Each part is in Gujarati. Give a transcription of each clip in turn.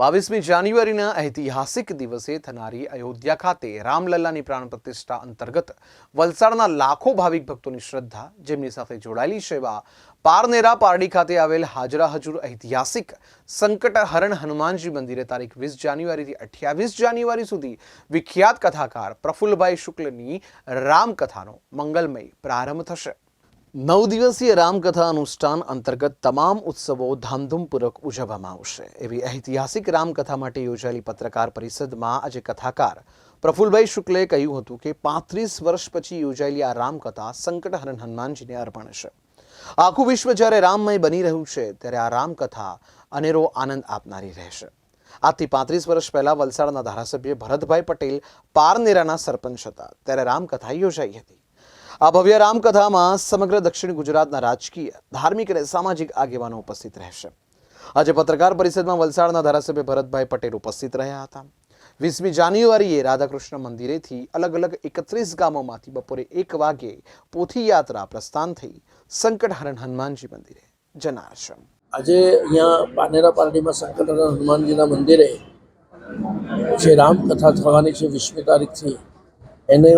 બાવીસમી જાન્યુઆરીના ઐતિહાસિક દિવસે થનારી અયોધ્યા ખાતે રામલલ્લાની પ્રાણ પ્રતિષ્ઠા અંતર્ગત વલસાડના લાખો ભાવિક ભક્તોની શ્રદ્ધા જેમની સાથે જોડાયેલી એવા પારનેરા પારડી ખાતે આવેલ હાજરા હજુર ઐતિહાસિક સંકટહરણ હનુમાનજી મંદિરે તારીખ વીસ જાન્યુઆરીથી અઠ્યાવીસ જાન્યુઆરી સુધી વિખ્યાત કથાકાર પ્રફુલ્લભાઈ શુક્લની રામકથાનો મંગલમય પ્રારંભ થશે. નવ દિવસીય રામકથા અનુષ્ઠાન અંતર્ગત તમામ ઉત્સવો ધામધૂમપૂર્વક ઉજવવામાં આવશે. એવી ઐતિહાસિક રામકથા માટે યોજાયેલી પત્રકાર પરિષદમાં આજે કથાકાર પ્રફુલભાઈ શુક્લે કહ્યું હતું કે પાંત્રીસ વર્ષ પછી યોજાયેલી આ રામકથા સંકટહરણ હનુમાનજીને અર્પણ છે આખું વિશ્વ જ્યારે રામમય બની રહ્યું છે, ત્યારે આ રામકથા અનેરો આનંદ આપનારી રહેશે. આજથી પાંત્રીસ વર્ષ પહેલા વલસાડના ધારાસભ્ય ભરતભાઈ પટેલ પારનેરાના સરપંચ હતા. ત્યારે રામકથા યોજાઈ હતી. આ ભવ્ય રામકથામાં સમગ્ર દક્ષિણ ગુજરાતના રાજકીય, ધાર્મિક અને સામાજિક આગેવાનો ઉપસ્થિત રહેશે. આજે પત્રકાર પરિષદમાં વલસાડના ધારાસભ્ય ભરતભાઈ પટેલ ઉપસ્થિત રહ્યા હતા. વીસમી જાન્યુઆરીએ રાધાકૃષ્ણ મંદિરેથી અલગ અલગ એકત્રીસ ગામોમાંથી બપોરે એક વાગ્યે પોથી યાત્રા પ્રસ્થાન થઈ સંકટહરણ હનુમાનજી મંદિરે જનાશ્રમ આજે અહીંયા પાનેરા પારડીમાં સંકટહરણ હનુમાનજીના મંદિરે જે રામકથા થવાની છે વીસમી તારીખથી, એને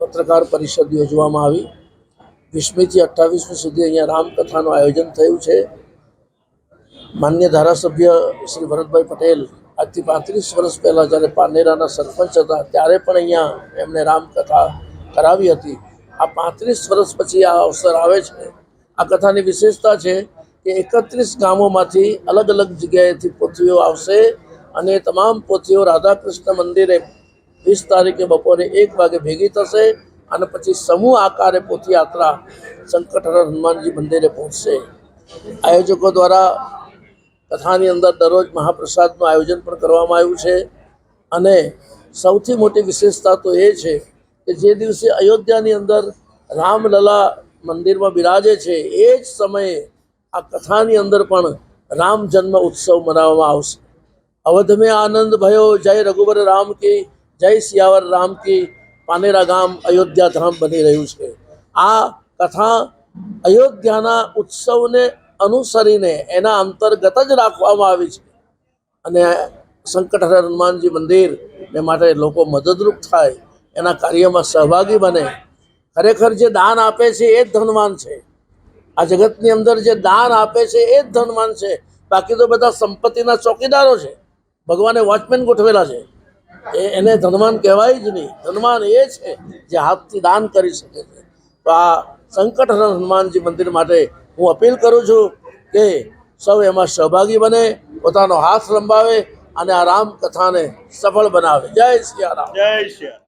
પત્રકાર પરિષદ યોજવામાં આવી. વીસમીથી અઠ્ઠાવીસમી સુધી અહીંયા રામકથાનું આયોજન થયું છે. માન્ય ધારાસભ્ય શ્રી ભરતભાઈ પટેલ આજથી પાંત્રીસ વર્ષ પહેલાં જ્યારે પાનેરાના સરપંચ હતા, ત્યારે પણ અહીંયા એમણે રામકથા કરાવી હતી. આ પાંત્રીસ વર્ષ પછી આ અવસર આવે છે. આ કથાની વિશેષતા છે કે એકત્રીસ ગામોમાંથી અલગ અલગ જગ્યાએથી પોથીઓ આવશે અને તમામ પોથીઓ રાધાકૃષ્ણ મંદિરે વીસ તારીખે બપોરે એક વાગે ભેગી થશે અને પછી સમૂહ આકારે પોથી યાત્રા સંકટહરણ હનુમાનજી મંદિરે પહોંચશે. આયોજકો દ્વારા કથાની અંદર દરરોજ મહાપ્રસાદનું આયોજન પણ કરવામાં આવ્યું છે. અને સૌથી મોટી વિશેષતા તો એ છે કે જે દિવસે અયોધ્યાની અંદર રામલલા મંદિરમાં બિરાજે છે, એ જ સમયે આ કથાની અંદર પણ રામ જન્મ ઉત્સવ મનાવવામાં આવશે. અવધ મેં આનંદ ભયો, જય રઘુબર રામ કી જય સિયાવર રામ કી પાનેરા ગામ અયોધ્યા ધામ બની રહ્યું છે. આ કથા અયોધ્યાના ઉત્સવને અનુસરીને એના અંતર્ગત જ રાખવામાં આવી છે. અને સંકટહર હનુમાનજી મંદિરને માટે લોકો મદદરૂપ થાય, એના કાર્યમાં સહભાગી બને. ખરેખર જે દાન આપે છે એ જ ધનવાન છે. આ જગતની અંદર જે દાન આપે છે એ જ ધનવાન છે. બાકી તો બધા સંપત્તિના ચોકીદારો છે. ભગવાને વોચમેન ગોઠવેલા છે. એ એને ધનવાન કહેવાય જ નહીં. ધનવાન એ છે જે હાથથી દાન કરી શકે છે. તો આ સંકટહરણ હનુમાનજી મંદિર માટે હું અપીલ કરું છું કે સૌ એમાં સહભાગી બને, પોતાનો હાથ લંબાવે અને આ રામકથાને સફળ બનાવે. જય સિયા રામ. જય શ્રી